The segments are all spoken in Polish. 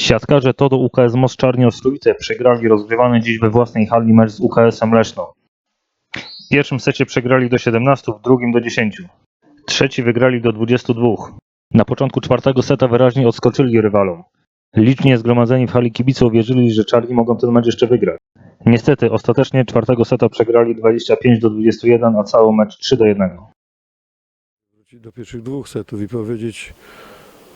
Siatkarze TODO UKS Most Czarni Ostrowice przegrali rozgrywany dziś we własnej hali mecz z UKS-em Leszno. W pierwszym secie przegrali do 17, w drugim do 10. Trzeci wygrali do 22. Na początku czwartego seta wyraźnie odskoczyli rywalom. Licznie zgromadzeni w hali kibice uwierzyli, że czarni mogą ten mecz jeszcze wygrać. Niestety, ostatecznie czwartego seta przegrali 25 do 21, a cały mecz 3 do 1. wrócić do pierwszych dwóch setów i powiedzieć,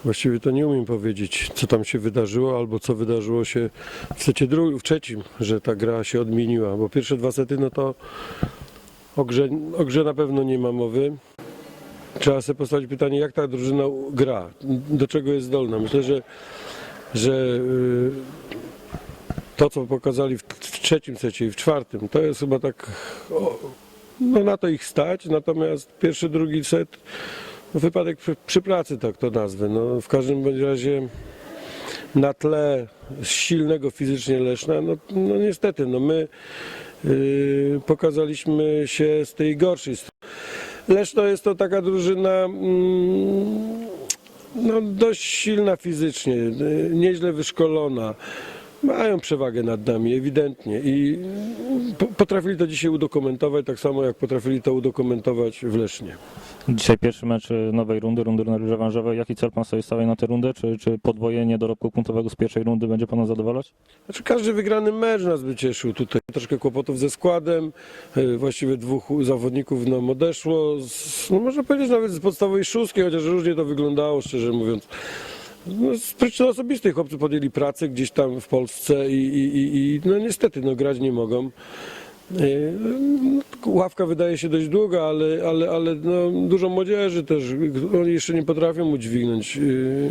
właściwie to nie umiem powiedzieć, co tam się wydarzyło, albo co wydarzyło się w secie drugim, w trzecim, że ta gra się odmieniła, bo pierwsze dwa sety, no to o grze, o grze na pewno nie ma mowy. Trzeba sobie postawić pytanie, jak ta drużyna gra, do czego jest zdolna. Myślę, że, że y, to, co pokazali w, trzecim secie i w czwartym, to jest chyba tak no na to ich stać, natomiast pierwszy, drugi set, wypadek przy, przy pracy, tak to nazwę. No, w każdym bądź razie na tle silnego fizycznie Leszna, no, no niestety, no my yy, pokazaliśmy się z tej gorszej strony. Leszno jest to taka drużyna mm, no, dość silna fizycznie, yy, nieźle wyszkolona. Mają przewagę nad nami, ewidentnie. I po- potrafili to dzisiaj udokumentować, tak samo jak potrafili to udokumentować w Lesznie. Dzisiaj pierwszy mecz nowej rundy, rundy rewanżowej. Jaki cel pan sobie stawia na tę rundę? Czy, czy podwojenie dorobku punktowego z pierwszej rundy będzie pana zadowalać? Znaczy każdy wygrany mecz nas by cieszył. Tutaj troszkę kłopotów ze składem. e, Właściwie dwóch zawodników nam odeszło. Z, no można powiedzieć nawet z podstawowej szóstki, chociaż różnie to wyglądało, szczerze mówiąc. No, z przyczyn osobistej chłopcy podjęli pracę gdzieś tam w Polsce i, i, i, no niestety no, grać nie mogą. E, Ławka wydaje się dość długa, ale, ale, ale no, dużo młodzieży też. Oni jeszcze nie potrafią udźwignąć yy,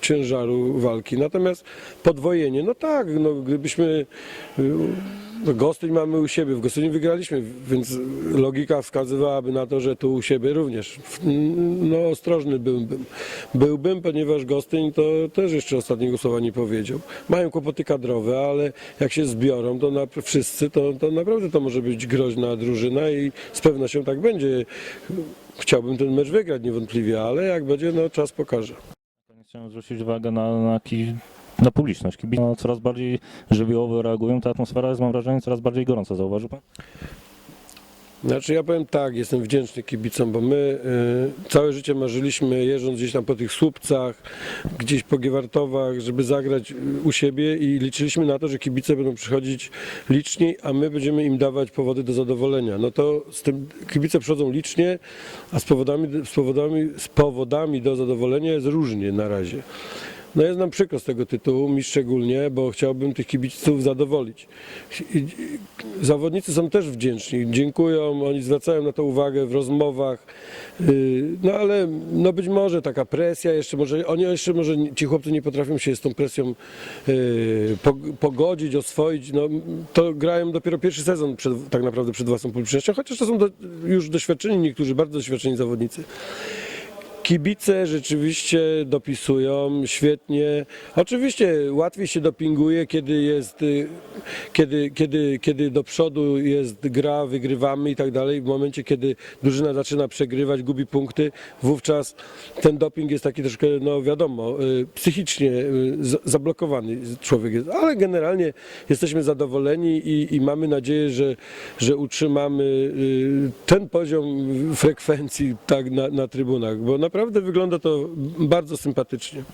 ciężaru walki. Natomiast podwojenie, no tak, no, gdybyśmy. Yy, no, Gostyń mamy u siebie, w Gostyniu wygraliśmy, więc logika wskazywałaby na to, że tu u siebie również. No ostrożny byłbym. Byłbym, ponieważ Gostyń to też jeszcze ostatniego słowa nie powiedział. Mają kłopoty kadrowe, ale jak się zbiorą, to na, wszyscy, to, to naprawdę to może być groźna drużyna i z pewnością tak będzie. Chciałbym ten mecz wygrać niewątpliwie, ale jak będzie, no czas pokaże. Chciałem zwrócić uwagę na, na, ki- na publiczność. Kibice no, coraz bardziej żywiołowo reagują. Ta atmosfera jest, mam wrażenie, coraz bardziej gorąca. Zauważył pan? Znaczy ja powiem tak, jestem wdzięczny kibicom, bo my y, całe życie marzyliśmy jeżdżąc gdzieś tam po tych słupcach, gdzieś po Giewartowach, żeby zagrać y, u siebie i liczyliśmy na to, że kibice będą przychodzić liczniej, a my będziemy im dawać powody do zadowolenia. No to z tym kibice przychodzą licznie, a z powodami, z powodami, z powodami do zadowolenia jest różnie na razie. No jest nam przykro z tego tytułu, mi szczególnie, bo chciałbym tych kibiców zadowolić. Zawodnicy są też wdzięczni, dziękują, oni zwracają na to uwagę w rozmowach, Yy, no ale no być może taka presja jeszcze, może oni jeszcze może ci chłopcy nie potrafią się z tą presją pog- pogodzić, oswoić, no to grają dopiero pierwszy sezon przed, tak naprawdę przed własną publicznością, chociaż to są do, już doświadczeni niektórzy, bardzo doświadczeni zawodnicy. Kibice rzeczywiście dopisują świetnie. Oczywiście łatwiej się dopinguje, kiedy jest, y, kiedy, kiedy, kiedy do przodu jest gra, wygrywamy i tak dalej. W momencie, kiedy drużyna zaczyna przegrywać, gubi punkty, wówczas ten doping jest taki troszkę, no wiadomo, y, psychicznie y, zablokowany człowiek jest. Ale generalnie jesteśmy zadowoleni i, i mamy nadzieję, że, że utrzymamy ten poziom frekwencji tak na, na trybunach, bo naprawdę wygląda to bardzo sympatycznie.